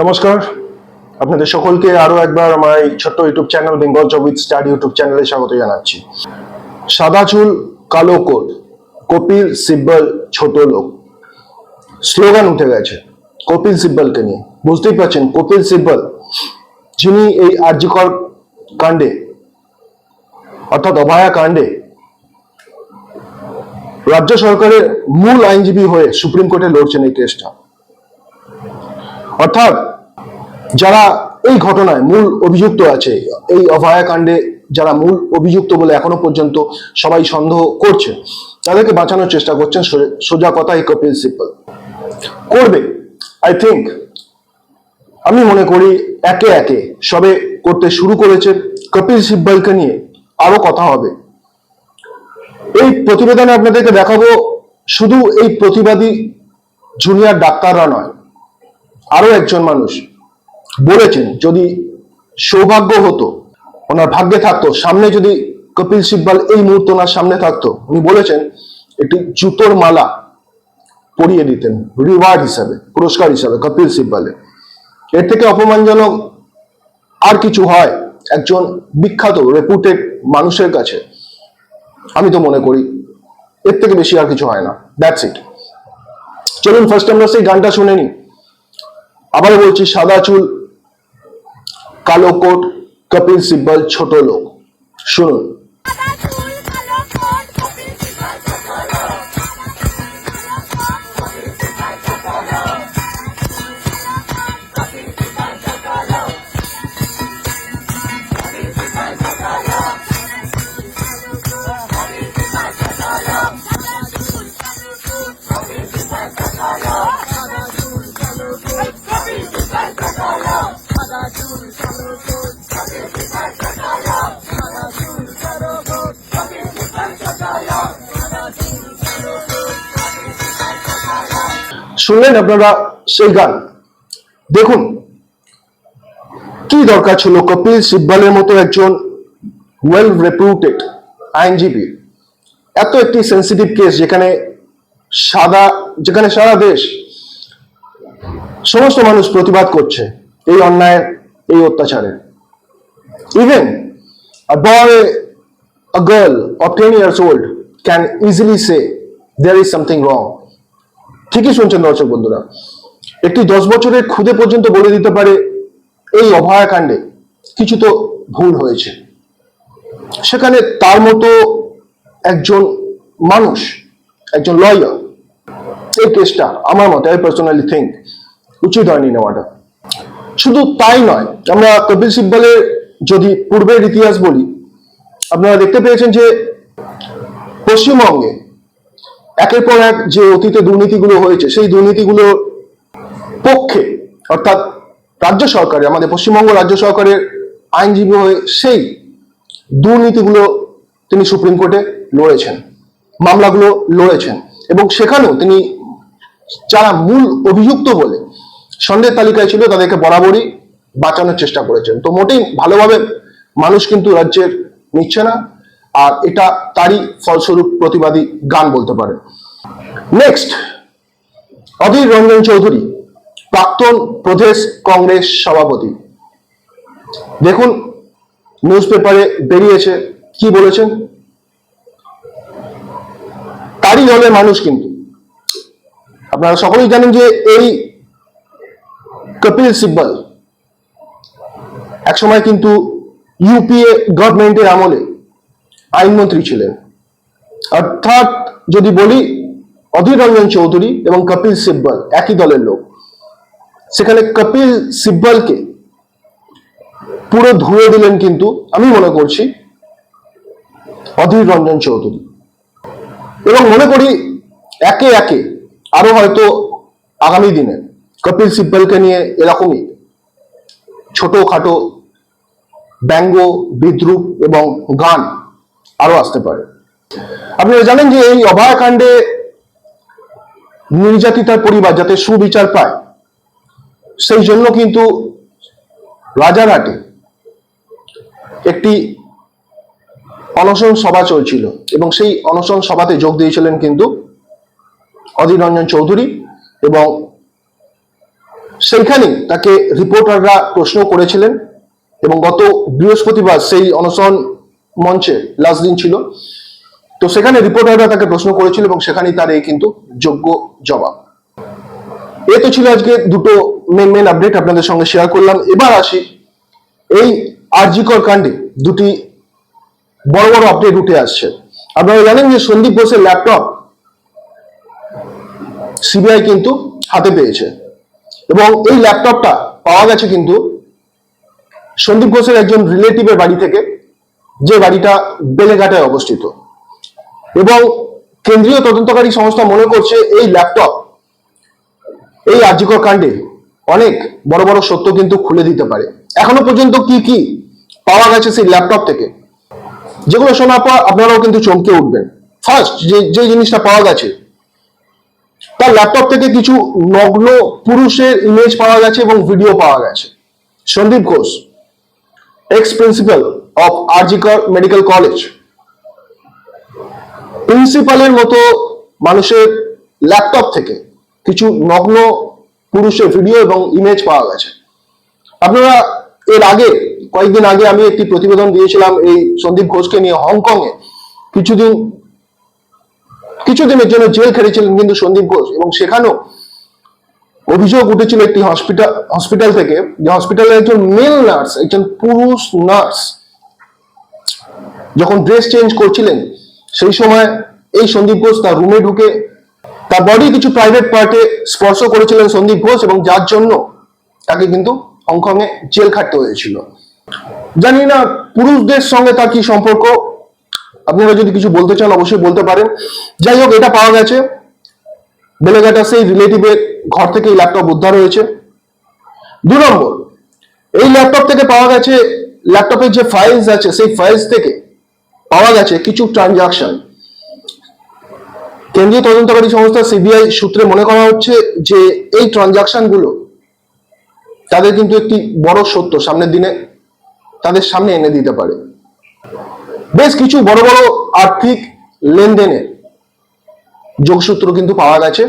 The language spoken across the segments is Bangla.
নমস্কার। আপনাদের সকলকে আরও একবার আমার এই ছোট্ট YouTube channel Bengal job with study YouTube চ্যানেলে স্বাগত জানাচ্ছি। সাদা চুল, কালো কোট, কপিল সিব্বল, ছোট লোক। স্লোগান উঠে গেছে, কপিল সিব্বলকে নিয়ে। বুঝতেই পারছেন, কপিল সিব্বল, যিনি এই আর্যিকর কাণ্ডে, অর্থাৎ অভায়া কাণ্ডে, রাজ্য সরকারের মূল আইনজীবী হয়ে সুপ্রিম কোর্টে লড়ছেন এই কেসটা। অর্থাৎ যারা এই ঘটনায় মূল অভিযুক্ত আছে, এই অভয়াকাণ্ডে যারা মূল অভিযুক্ত বলে এখনও পর্যন্ত সবাই সন্দেহ করছে, তাদেরকে বাঁচানোর চেষ্টা করছেন সোজা কথা এই কপিল করবে। আই থিঙ্ক আমি মনে করি একে একে সবে করতে শুরু করেছে কপিল সিব্বলকে নিয়ে আরও কথা হবে। এই প্রতিবেদনে আপনাদেরকে দেখাবো শুধু এই প্রতিবাদী জুনিয়র ডাক্তাররা নয় আরও একজন মানুষ বলেছেন, যদি সৌভাগ্য হতো, ওনার ভাগ্যে থাকতো, সামনে যদি কপিল সিব্বল এই মুহূর্তে ওনার সামনে থাকতো, উনি বলেছেন, একটি জুতোর মালা পরিয়ে দিতেন রিওয়ার্ড হিসাবে, পুরস্কার হিসাবে কপিল সিব্বলের এর থেকে অপমানজনক আর কিছু হয় একজন বিখ্যাত রেপুটেড মানুষের কাছে? আমি তো মনে করি, এর থেকে বেশি আর কিছু হয় না দ্যাটস ইট চলুন ফার্স্ট আমরা সেই গানটা শুনে নিই। আবার বলছি সাদা চুল কালো কোট কপিল সিব্বল ছোট লোক। শুনুন। শুনলেন আপনারা সেই গান? দেখুন, কি দরকার ছিল কপিল সিব্বলের মতো একজন ওয়েল রেপুটেড আইনজীবী? এত একটি সেন্সিটিভ কেস যেখানে সাদা, যেখানে সারা দেশ, সমস্ত মানুষ প্রতিবাদ করছে এই অন্যায়ের, এই অত্যাচারের। Even a boy, a girl of 10 years old can easily say there is something ঠিকই শুনছেন দর্শক বন্ধুরা। একটি দশ বছরের খুদে পর্যন্ত বলে দিতে পারে এই অভয়াকাণ্ডে কিছু তো ভুল হয়েছে। সেখানে তার মতো একজন মানুষ, একজন লয়ার এই কেসটা আমার মতে আই পার্সোনালি থিঙ্ক উচিত হয়নি নেওয়াটা। শুধু তাই নয়, আমরা কপিল সিব্বলের যদি পূর্বের ইতিহাস বলি, আপনারা দেখতে পেয়েছেন যে পশ্চিমবঙ্গে একের পর এক যে অতীতে দুর্নীতিগুলো হয়েছে, সেই দুর্নীতিগুলো পক্ষে, অর্থাৎ রাজ্য সরকারের, আমাদের পশ্চিমবঙ্গ রাজ্য সরকারের আইনজীবী হয়ে সেই দুর্নীতিগুলো তিনি সুপ্রিম কোর্টে লড়েছেন, মামলাগুলো লড়েছেন এবং সেখানেও তিনি যারা মূল অভিযুক্ত বলে সন্দেহের তালিকায় ছিল, তাদেরকে বরাবরই বাঁচানোর চেষ্টা করেছেন। তো মোটেই ভালোভাবে মানুষ কিন্তু রাজ্যের নিচ্ছে না। আর এটা তারই ফলস্বরূপ প্রতিবাদী গান বলতে পারে। নেক্সট অধীর রঞ্জন চৌধুরী, প্রাক্তন প্রদেশ কংগ্রেস সভাপতি। দেখুন নিউজ পেপারে বেরিয়েছে, কি বলেছেন? তারই দলের মানুষ কিন্তু। আপনারা সকলেই জানেন যে এই কপিল সিব্বল একসময় কিন্তু ইউপিএ গভর্নমেন্টের আমলে আইনমন্ত্রী ছিলেন। অর্থাৎ যদি বলি, অধীর রঞ্জন চৌধুরী এবং কপিল সিব্বল একই দলের লোক। সেখানে কপিল সিব্বলকে পুরো ধুয়ে দিলেন কিন্তু, আমি মনে করছি, অধীর রঞ্জন চৌধুরী। এবং মনে করি, একে একে আরও হয়তো আগামী দিনে কপিল সিব্বলকে নিয়ে এরকমই ছোটখাটো ব্যঙ্গ, বিদ্রুপ এবং গান আরও আসতে পারে। আপনারা জানেন যে এই অভয়াকাণ্ডে নির্যাতিতার পরিবার, যাতে সুবিচার পায়, সেই জন্য কিন্তু রাজারহাটে একটি অনশন সভা চলছিল এবং সেই অনশন সভাতে যোগ দিয়েছিলেন কিন্তু অধীর রঞ্জন চৌধুরী এবং সেইখানে তাকে রিপোর্টাররা প্রশ্ন করেছিলেন এবং গত বৃহস্পতিবার সেই অনশন মঞ্চে লাস্ট দিন ছিল। তো সেখানে রিপোর্টাররা তাকে প্রশ্ন করেছিল এবং সেখানেই তার এই কিন্তু যোগ্য জবাব। এ তো ছিল আজকে দুটো মেন মেন আপডেট আপনাদের সঙ্গে শেয়ার করলাম। এবার আসি এই আরজিকর কাণ্ডে দুটি বড় বড় আপডেট উঠে আসছে। আপনারা জানেন যে সন্দীপ বোসের ল্যাপটপ সিবিআই কিন্তু হাতে পেয়েছে। এবং এই ল্যাপটপটা পাওয়া গেছে কিন্তু সন্দীপ ঘোষের একজন রিলেটিভের বাড়ি থেকে যে বাড়িটা বেলেঘাটায় অবস্থিত। এবং কেন্দ্রীয় তদন্তকারী সংস্থা মনে করছে এই ল্যাপটপ এই আর্যিকর কাণ্ডে অনেক বড় বড় সত্য কিন্তু খুলে দিতে পারে। এখনও পর্যন্ত কি কি পাওয়া গেছে সেই ল্যাপটপ থেকে, যেগুলো শোনার পর আপনারাও কিন্তু চমকে উঠবেন। ফার্স্ট যে যে জিনিসটা পাওয়া গেছে, তার ল্যাপটপ থেকে কিছু নগ্ন পুরুষের ইমেজ পাওয়া গেছে এবং ভিডিও পাওয়া গেছে। Sandip Ghosh ex principal of RG Kar medical college প্রিন্সিপালের মতো মানুষের ল্যাপটপ থেকে কিছু নগ্ন পুরুষের ভিডিও এবং ইমেজ পাওয়া গেছে। আপনারা এর আগে, কয়েকদিন আগে আমি একটি প্রতিবেদন দিয়েছিলাম এই সন্দীপ ঘোষকে নিয়ে হংকং এ কিছুদিন, কিছুদিনের জন্য জেল খেটেছিলেন কিন্তু সন্দীপ ঘোষ এবং সেখানেও অভিযোগ উঠেছিল একটি হসপিটাল হসপিটাল থেকে যে হসপিটালের একজন মেল নার্স একজন পুরুষ নার্স যখন ড্রেস চেঞ্জ করছিলেন, সেই সময় এই সন্দীপ ঘোষ তার রুমে ঢুকে তার বডি কিছু প্রাইভেট পার্টে স্পর্শ করেছিলেন সন্দীপ ঘোষ এবং যার জন্য তাকে কিন্তু হংকং এ জেল খাটতে হয়েছিল। জানি না পুরুষদের সঙ্গে তার কি সম্পর্ক, আপনারা যদি কিছু বলতে চান অবশ্যই বলতে পারেন। যাই হোক, এটা পাওয়া গেছে। বেলেঘাটা সেই রিলেটিভের ঘর থেকে এই ল্যাপটপ উদ্ধার হয়েছে। দু নম্বর, এই ল্যাপটপ থেকে পাওয়া গেছে ল্যাপটপের যে ফাইলস আছে, সেই ফাইলস থেকে পাওয়া গেছে কিছু ট্রানজাকশন কেন্দ্রীয় তদন্তকারী সংস্থা সিবিআই সূত্রে মনে করা হচ্ছে যে এই ট্রানজাকশনগুলো তাদের কিন্তু একটি বড় সত্য সামনের দিনে তাদের সামনে এনে দিতে পারে। বেশ কিছু বড় বড় আর্থিক লেনদেনের যোগসূত্র কিন্তু পাওয়া গেছে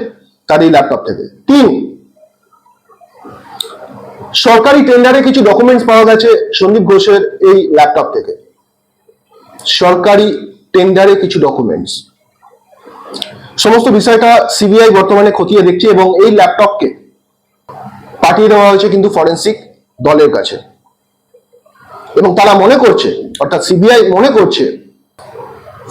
তার এই ল্যাপটপ থেকে। তিন, সরকারি টেন্ডারে কিছু ডকুমেন্টস পাওয়া গেছে সন্দীপ ঘোষের এই ল্যাপটপ থেকে। সরকারি টেন্ডারে কিছু ডকুমেন্টস সমস্ত বিষয়টা সিবিআই বর্তমানে খতিয়ে দেখছে এবং এই ল্যাপটপকে পাঠিয়ে দেওয়া হয়েছে কিন্তু ফরেন্সিক দলের কাছে। এবং তারা মনে করছে, অর্থাৎ সিবিআই মনে করছে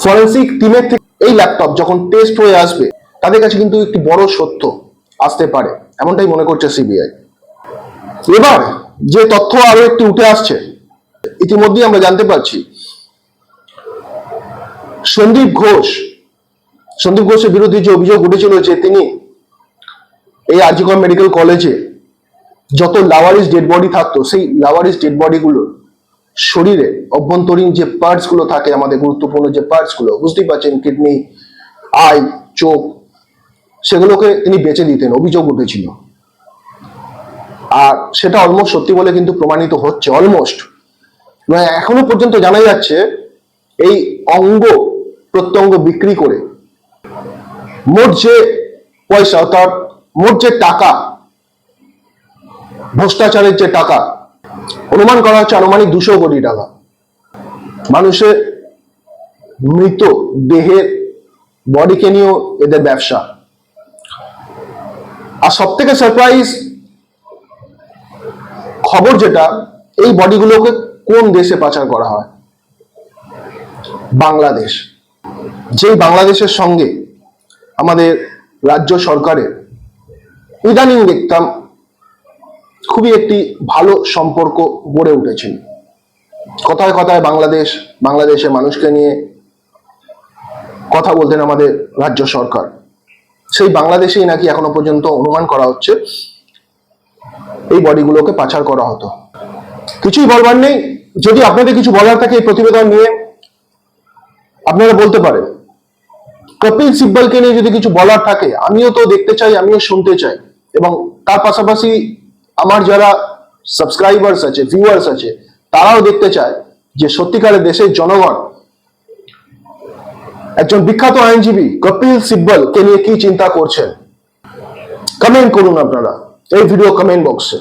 ফরেন্সিক টিমের থেকে এই ল্যাপটপ যখন টেস্ট হয়ে আসবে, তাদের কাছে কিন্তু একটি বড় সত্য আসতে পারে, এমনটাই মনে করছে সিবিআই এবার যে তথ্য আরও একটি উঠে আসছে, ইতিমধ্যেই আমরা জানতে পারছি সন্দীপ ঘোষ, সন্দীপ ঘোষের বিরুদ্ধে যে অভিযোগ উঠেছিল যে তিনি এই আরজিকর মেডিকেল কলেজে যত লাওয়ারিস ডেড বডি থাকতো, সেই লাওয়ারিস ডেড বডি গুলো শরীরে অভ্যন্তরীণ যে পার্টসগুলো থাকে, আমাদের গুরুত্বপূর্ণ যে পার্টসগুলো, বুঝতেই পারছেন কিডনি আই চোখ, সেগুলোকে তিনি বেঁচে দিতেন, অভিযোগ উঠেছিল। আর সেটা অলমোস্ট সত্যি বলে কিন্তু প্রমাণিত হচ্ছে অলমোস্ট এখনও পর্যন্ত জানা যাচ্ছে, এই অঙ্গ প্রত্যঙ্গ বিক্রি করে। মোট যে পয়সা, অর্থাৎ মোট যে টাকা, ভ্রষ্টাচারের যে টাকা, অনুমান করা হচ্ছে আনুমানিক দুশো কোটি টাকা। মানুষের মৃত দেহের বডিকে নিয়েও এদের ব্যবসা। আর সব থেকে সারপ্রাইজ খবর যেটা, এই বডিগুলোকে কোন দেশে পাচার করা হয়? বাংলাদেশ। যেই বাংলাদেশের সঙ্গে আমাদের রাজ্য সরকারের ইদানিং দেখতাম খুবই একটি ভালো সম্পর্ক গড়ে উঠেছিল কথায় কথায় বাংলাদেশ, বাংলাদেশের মানুষকে নিয়ে কথা বলতেন আমাদের রাজ্য সরকার। সেই বাংলাদেশেই নাকি এখনও পর্যন্ত অনুমান করা হচ্ছে এই বডিগুলোকে পাচার করা হতো। কিছুই বলবার নেই। যদি আপনাদের কিছু বলার থাকে এই প্রতিবেদন নিয়ে, আপনারা বলতে পারেন। কপিল সিব্বলকে নিয়ে যদি কিছু বলার থাকে, আমিও তো দেখতে চাই, আমিও শুনতে চাই। এবং তার পাশাপাশি আমার যারা সাবস্ক্রাইবার্স আছে ভিউয়ার্স আছে, তারাও দেখতে চায় যে সত্যিকারের দেশের জনগণ একজন বিখ্যাত আইনজীবী কপিল সিব্বল কে নিয়ে কি চিন্তা করছেন? কমেন্ট করুন আপনারা এই ভিডিও কমেন্ট বক্সে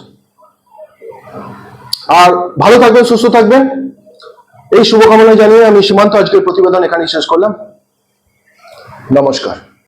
আর ভালো থাকবেন, সুস্থ থাকবেন। এই শুভকামনা জানিয়ে আমি সীমান্ত আজকের প্রতিবেদন এখানেই শেষ করলাম। নমস্কার।